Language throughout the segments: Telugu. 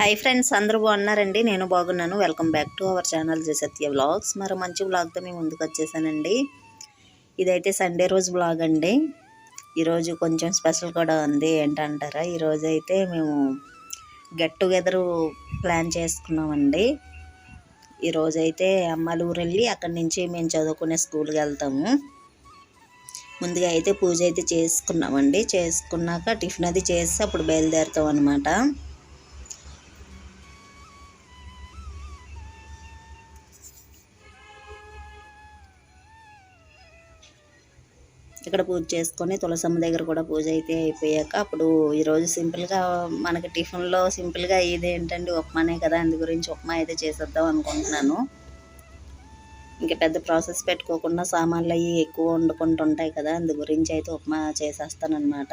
హాయ్ ఫ్రెండ్స్ అందరూ బాగున్నారండి? నేను బాగున్నాను. Welcome back to our channel Satya vlogs మరో మంచి వ్లాగ్తో మేము ముందుకు వచ్చేసానండి. ఇదైతే సండే రోజు బ్లాగ్ అండి. ఈరోజు కొంచెం స్పెషల్ కూడా ఉంది. ఏంటంటారా? ఈరోజు అయితే మేము గెట్ టుగెదర్ ప్లాన్ చేసుకున్నామండి. ఈరోజు అయితే అమ్మాల ఊరు వెళ్ళి అక్కడి నుంచి మేము చదువుకునే స్కూల్కి వెళ్తాము. ముందుగా అయితే పూజ అయితే చేసుకున్నామండి. చేసుకున్నాక టిఫిన్ అది చేసి అప్పుడు బయలుదేరుతాం అనమాట ఇక్కడ పూజ చేసుకొని తులసమ్మ దగ్గర కూడా పూజ అయితే అయిపోయాక అప్పుడు ఈరోజు సింపుల్గా మనకి టిఫిన్లో సింపుల్గా ఇదేంటండి ఉప్మానే కదా అందు గురించి ఉప్మా అయితే చేసేద్దాం అనుకుంటున్నాను. ఇంకా పెద్ద ప్రాసెస్ పెట్టుకోకుండా సామాన్లు అవి ఎక్కువ వండుకుంటుంటాయి కదా అందు గురించి అయితే ఉప్మా చేసేస్తానమాట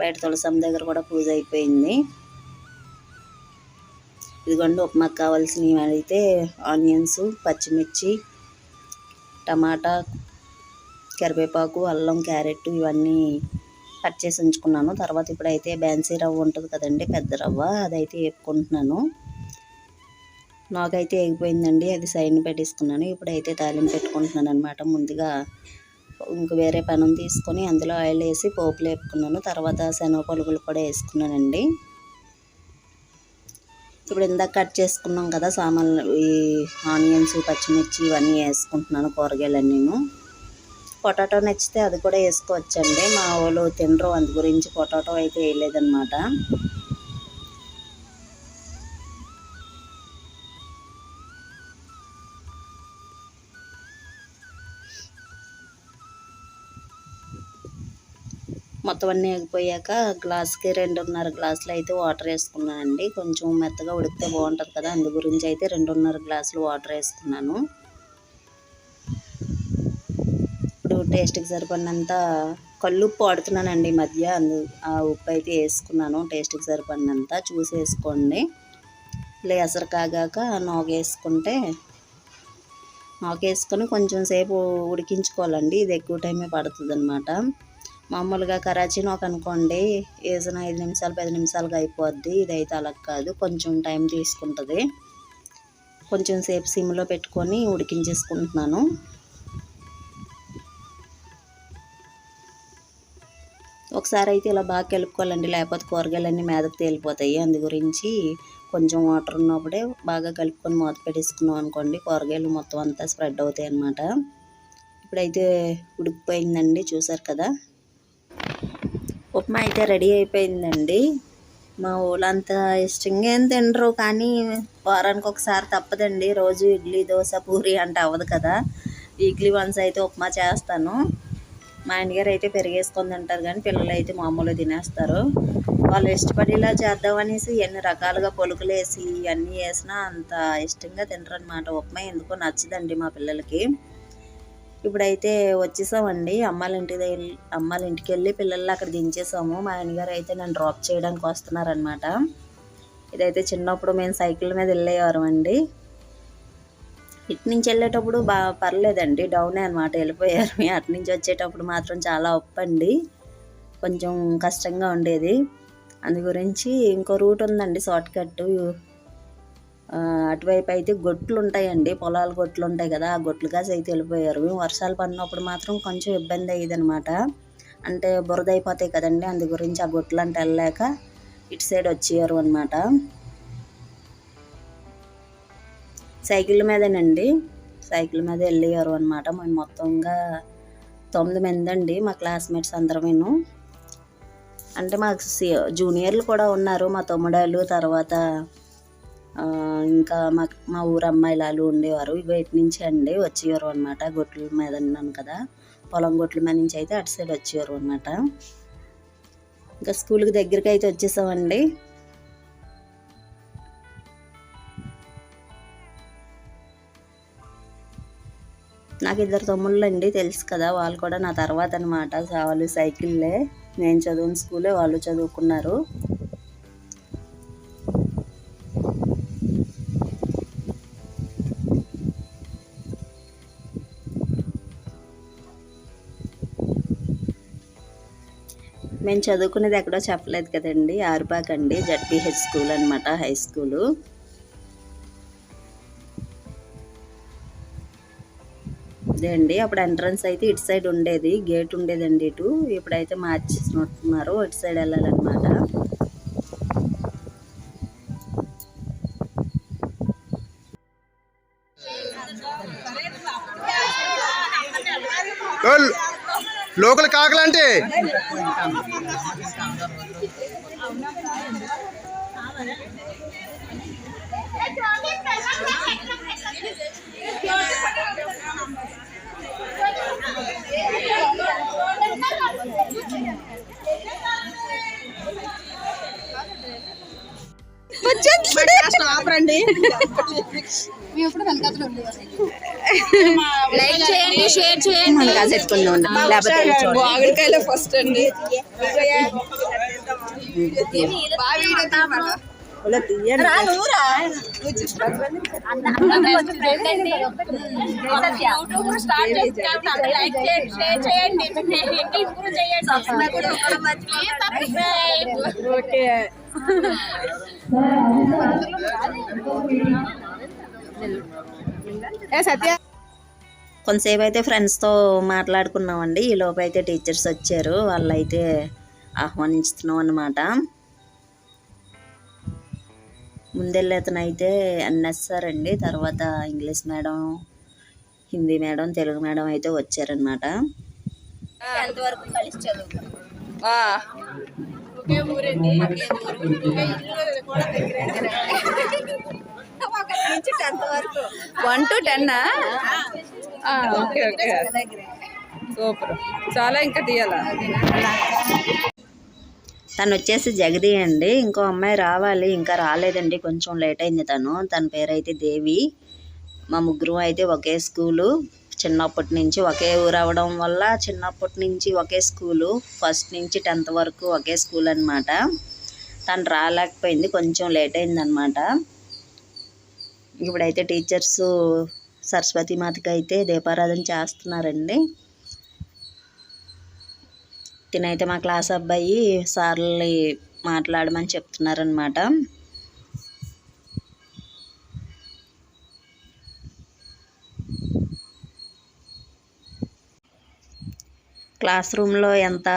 బయట తులసమ్మ దగ్గర కూడా పూజ అయిపోయింది. ఇదిగోండి ఉప్మాకు కావాల్సినవి అయితే ఆనియన్స్ పచ్చిమిర్చి టమాటా కరివేపాకు అల్లం క్యారెట్ ఇవన్నీ కట్ చేసి ఉంచుకున్నాను. తర్వాత ఇప్పుడైతే బ్యాన్సీ రవ్వ ఉంటుంది కదండి పెద్ద రవ్వ అదైతే వేపుకుంటున్నాను. నాకైతే ఎగిపోయిందండి అది సైడ్ని పెట్టేసుకున్నాను. ఇప్పుడైతే తాలింపు పెట్టుకుంటున్నాను అనమాట ముందుగా ఇంక వేరే పనం తీసుకొని అందులో ఆయిల్ వేసి పోపులు వేపుకున్నాను. తర్వాత శనగ పలుకులు కూడా వేసుకున్నానండి. ఇప్పుడు ఇందాక కట్ చేసుకున్నాం కదా సామాన్లు ఈ ఆనియన్స్ పచ్చిమిర్చి ఇవన్నీ వేసుకుంటున్నాను కూరగాయలన్నీను. పొటాటో నచ్చితే అది కూడా వేసుకోవచ్చండి. మా వాళ్ళు తినరు అందు గురించి పొటాటో అయితే వేయలేదన్నమాట. మొత్తం అన్నీ అయిపోయాక గ్లాస్కి రెండున్నర గ్లాసులు అయితే వాటర్ వేసుకున్నానండి. కొంచెం మెత్తగా ఉడికితే బాగుంటుంది కదా అందు గురించి అయితే రెండున్నర గ్లాసులు వాటర్ వేసుకున్నాను. టేస్ట్కి సరిపడినంత కల్లుప్పు వాడుతున్నానండి ఈ మధ్య. అందు ఆ ఉప్పు అయితే వేసుకున్నాను. టేస్ట్కి సరిపడినంత చూసి వేసుకోండి. ఇలా కాగాక నోగేసుకుంటే నోకేసుకొని వేసుకొని కొంచెం సేపు ఉడికించుకోవాలండి. ఇది ఎక్కువ టైమే పడుతుంది అనమాట మామూలుగా కరాచీ నోక అనుకోండి వేసిన ఐదు నిమిషాలు పది నిమిషాలుగా అయిపోద్ది. ఇదైతే అలా కాదు. కొంచెం టైం తీసుకుంటుంది. కొంచెం సేపు సిమ్లో పెట్టుకొని ఉడికించేసుకుంటున్నాను. ఒకసారి అయితే ఇలా బాగా కలుపుకోవాలండి. లేకపోతే కూరగాయలన్నీ మీదకు తేలిపోతాయి. అందు గురించి కొంచెం వాటర్ ఉన్నప్పుడే బాగా కలుపుకొని మూత పెట్టేసుకున్నాం అనుకోండి. కూరగాయలు మొత్తం అంతా స్ప్రెడ్ అవుతాయి అన్నమాట. ఇప్పుడైతే ఉడికిపోయిందండి. చూసారు కదా? ఉప్మా అయితే రెడీ అయిపోయిందండి. మా ఊళ్ళంతా ఇష్టంగా ఏం తినరు. కానీ వారానికి ఒకసారి తప్పదండి. రోజు ఇడ్లీ దోశ పూరి అంటే అవ్వదు కదా. వీక్లీ వన్స్ అయితే ఉప్మా చేస్తాను. మా ఆయనగారు అయితే పెరిగేసుకొని తింటారు కానీ పిల్లలు అయితే మామూలుగా తినేస్తారు. వాళ్ళు ఇష్టపడేలా చేద్దామనేసి ఎన్ని రకాలుగా పొలుకులు వేసి ఇవన్నీ వేసినా అంత ఇష్టంగా తినరనమాట ఉప్మా ఎందుకో నచ్చదండి మా పిల్లలకి. ఇప్పుడైతే వచ్చేసామండి. అమ్మాలింటి ఇంటి దగ్గర అమ్మాళ్ళ ఇంటికి వెళ్ళి పిల్లల్ని అక్కడ దించేసాము. మా ఆయనగారు అయితే నన్ను డ్రాప్ చేయడానికి వస్తున్నారనమాట ఇదైతే చిన్నప్పుడు మేము సైకిల్ మీద వెళ్ళేవారు అండి ఇటు నుంచి వెళ్ళేటప్పుడు బాగా పర్లేదండి. డౌనే అనమాట వెళ్ళిపోయారు. అటు నుంచి వచ్చేటప్పుడు మాత్రం చాలా ఒప్పండి. కొంచెం కష్టంగా ఉండేది. అందు గురించి ఇంకో రూట్ ఉందండి షార్ట్ కట్ అటువైపు అయితే గొట్లు ఉంటాయండి పొలాలు గొట్లు ఉంటాయి కదా ఆ గొట్లు కాసి అయితే వెళ్ళిపోయారు. వర్షాలు పడినప్పుడు మాత్రం కొంచెం ఇబ్బంది అయ్యేది అనమాట అంటే బురద అయిపోతాయి కదండి అందు గురించి ఆ గొట్లు అంటే వెళ్ళలేక ఇటు సైడ్ వచ్చేయారు అనమాట సైకిల్ మీదేనండి. సైకిల్ మీద వెళ్ళేవారు అనమాట మేము మొత్తంగా తొమ్మిది మంది అండి మా క్లాస్మేట్స్ అందరమేను అంటే మాకు జూనియర్లు కూడా ఉన్నారు మా తమ్ముడాలు తర్వాత ఇంకా మా మా ఊరు అమ్మాయిలు ఉండేవారు. బయట నుంచి అండి వచ్చేవారు అనమాట గొట్ల మీద ఉన్నాను కదా. పొలం గొట్ల మీద నుంచి అయితే అటు సైడ్ వచ్చేవారు అనమాట ఇంకా స్కూల్కి దగ్గరికి అయితే వచ్చేసామండి. నాకు ఇద్దరు తమ్ముళ్ళు అండి తెలుసు కదా వాళ్ళు కూడా నా తర్వాత అనమాట వాళ్ళు సైకిల్లే నేను చదువుని స్కూలే వాళ్ళు చదువుకున్నారు. మేము చదువుకునేది ఎక్కడో చెప్పలేదు కదండి ఆరుపాక్ అండి జడ్పీహెచ్ స్కూల్ అనమాట హై స్కూలు. ఇదే అండి. అప్పుడు ఎంట్రన్స్ అయితే ఇటు సైడ్ ఉండేది. గేట్ ఉండేదండి ఇటు. ఇప్పుడైతే మార్చేసినట్టున్నారు ఇటు సైడ్ వెళ్ళాలన్నమాట. లోకల్ కాకలంటే? లైక్ చేయండి షేర్ చేయండి మన కాసేసుకుందాం ఉండు. లేకపోతే వెళ్ళి చూడండి. ఆవిడకాయలు ఫస్ట్ అండి ఇలా కొంతసేపు అయితే ఫ్రెండ్స్తో మాట్లాడుకున్నామండి. ఈ లోపు అయితే టీచర్స్ వచ్చారు. వాళ్ళు అయితే ఆహ్వానిస్తున్నాం అన్నమాట. ముందెళ్ళి అతను అయితే ఎన్ఎస్ఆర్ అండి. తర్వాత English madam Hindi madam Telugu madam అయితే వచ్చారనమాట ఎంతవరకు కలిసి చదువుతాం one two ten okay okay. Super. చాలా ఇంకా తీయాలా? తను వచ్చేసి జగది అండి. ఇంకో అమ్మాయి రావాలి. ఇంకా రాలేదండి. కొంచెం లేట్ అయింది తను. తన పేరు అయితే దేవి. మా ముగ్గురు అయితే ఒకే స్కూలు. చిన్నప్పటి నుంచి ఒకే ఊరు అవడం వల్ల చిన్నప్పటి నుంచి ఒకే స్కూలు ఫస్ట్ నుంచి టెన్త్ వరకు ఒకే స్కూల్ అనమాట తను రాలేకపోయింది కొంచెం లేట్ అయింది అనమాట ఇప్పుడైతే టీచర్స్ సరస్వతి మాతకి అయితే దీపారాధన చేస్తున్నారండి. తినైతే మా క్లాస్ అబ్బాయి సార్ని మాట్లాడమని చెప్తున్నారనమాట క్లాస్ రూమ్లో ఎంత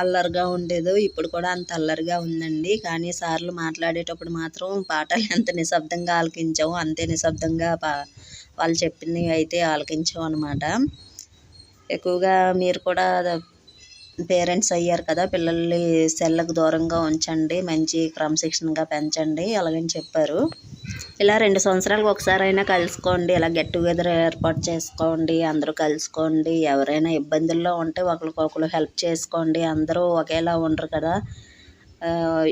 అల్లరిగా ఉండేదో ఇప్పుడు కూడా అంత అల్లరిగా ఉందండి. కానీ సార్లు మాట్లాడేటప్పుడు మాత్రం పాఠాలు ఎంత నిశ్శబ్దంగా ఆలకించాము అంతే నిశ్శబ్దంగా పా వాళ్ళు చెప్పినవి అయితే ఆలకించాం అనమాట ఎక్కువగా మీరు కూడా పేరెంట్స్ అయ్యారు కదా పిల్లల్ని సెల్లకు దూరంగా ఉంచండి మంచి క్రమశిక్షణగా పెంచండి అలాగని చెప్పారు. ఇలా రెండు సంవత్సరాలకు ఒకసారి అయినా కలుసుకోండి ఇలా గెట్ టుగెదర్ ఏర్పాటు చేసుకోండి అందరూ కలుసుకోండి. ఎవరైనా ఇబ్బందుల్లో ఉంటే ఒకరికొకరు హెల్ప్ చేసుకోండి. అందరూ ఒకేలా ఉండరు కదా.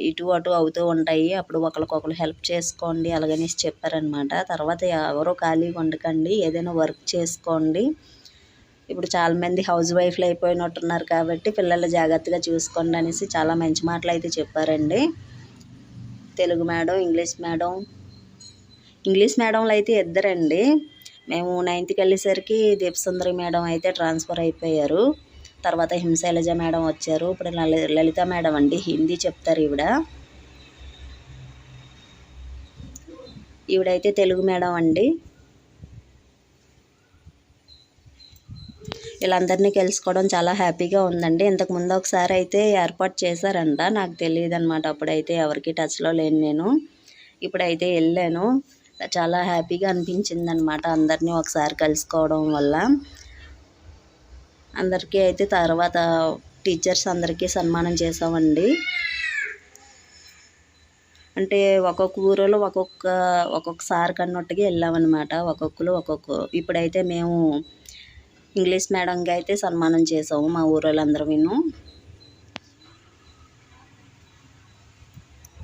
ఇటు అటు అవుతూ ఉంటాయి. అప్పుడు ఒకరికొకరు హెల్ప్ చేసుకోండి. అలాగనేసి చెప్పారనమాట తర్వాత ఎవరో ఖాళీగా ఉండకండి. ఏదైనా వర్క్ చేసుకోండి. ఇప్పుడు చాలామంది హౌస్ వైఫ్లు అయిపోయినట్టున్నారు కాబట్టి పిల్లలు జాగ్రత్తగా చూసుకోండి అనేసి చాలా మంచి మాటలు అయితే చెప్పారండి. Telugu madam English madam English మేడంలు అయితే ఇద్దరండి. మేము నైన్త్కి వెళ్ళేసరికి దీపసుందరి మేడం అయితే ట్రాన్స్ఫర్ అయిపోయారు. తర్వాత హింశైలజ మేడం వచ్చారు. ఇప్పుడు లలి- లలిత మేడం అండి. హిందీ చెప్తారు ఈవిడ. ఈవిడైతే తెలుగు మేడం అండి. వీళ్ళందరినీ కలుసుకోవడం చాలా హ్యాపీగా ఉందండి. ఇంతకు ముందు ఒకసారి అయితే ఏర్పాటు చేశారంట. నాకు తెలియదు అనమాట అప్పుడైతే ఎవరికి టచ్లో లేను నేను. ఇప్పుడైతే వెళ్ళాను. చాలా హ్యాపీగా అనిపించింది అనమాట అందరినీ ఒకసారి కలుసుకోవడం వల్ల. అందరికీ అయితే తర్వాత టీచర్స్ అందరికీ సన్మానం చేసామండి అంటే ఒక్కొక్క ఊరిలో ఒక్కొక్క ఒక్కొక్క సార్ కన్నట్టుగా వెళ్ళామన్నమాట. ఒక్కొక్కరు ఒక్కొక్క ఇప్పుడైతే మేము ఇంగ్లీష్ మేడంకి అయితే సన్మానం చేసాము మా ఊరోళ్ళందరూ విను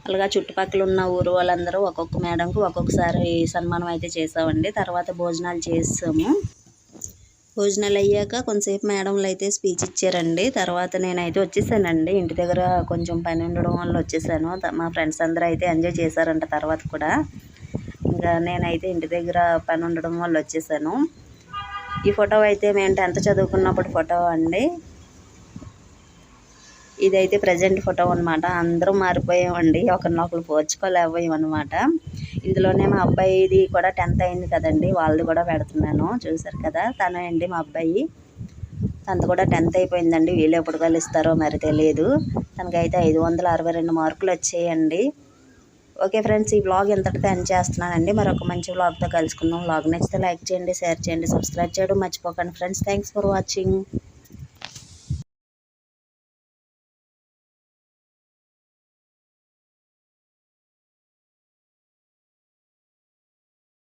అలాగా చుట్టుపక్కల ఉన్న ఊరు వాళ్ళందరూ ఒక్కొక్క మేడంకు ఒక్కొక్కసారి సన్మానం అయితే చేసామండి తర్వాత భోజనాలు చేసాము. భోజనాలు అయ్యాక కొంతసేపు మేడంలు అయితే స్పీచ్ ఇచ్చారండి. తర్వాత నేనైతే వచ్చేసానండి. ఇంటి దగ్గర కొంచెం పని ఉండడం వల్ల వచ్చేసాను. మా ఫ్రెండ్స్ అందరూ అయితే ఎంజాయ్ చేశారంట తర్వాత కూడా. ఇంకా నేనైతే ఇంటి దగ్గర పని ఉండడం వల్ల వచ్చేసాను. ఈ ఫోటో అయితే మేము టెన్త్ చదువుకున్నప్పుడు ఫోటో అండి. ఇదైతే ప్రజెంట్ ఫోటో అనమాట అందరూ మారిపోయామండి. ఒకరినొకరు పోర్చుకోలేకపోయాం అనమాట ఇందులోనే మా అబ్బాయిది కూడా టెన్త్ అయింది కదండి. వాళ్ళది కూడా పెడుతున్నాను. చూసారు కదా? తనే అండి మా అబ్బాయి. తనది కూడా టెన్త్ అయిపోయిందండి. వీళ్ళు ఎప్పుడు కలుస్తారో మరి తెలియదు తనకైతే ఐదు వందల అరవై రెండు మార్కులు వచ్చాయండి. ఓకే ఫ్రెండ్స్ ఈ వ్లాగ్ ఎంతటితో ఎండ్ చేస్తున్నానండి. మరొక మంచి బ్లాగ్తో కలుసుకుందాం. బ్లాగ్ నచ్చితే లైక్ చేయండి షేర్ చేయండి సబ్స్క్రైబ్ చేయడం మర్చిపోకండి. Friends thanks for watching.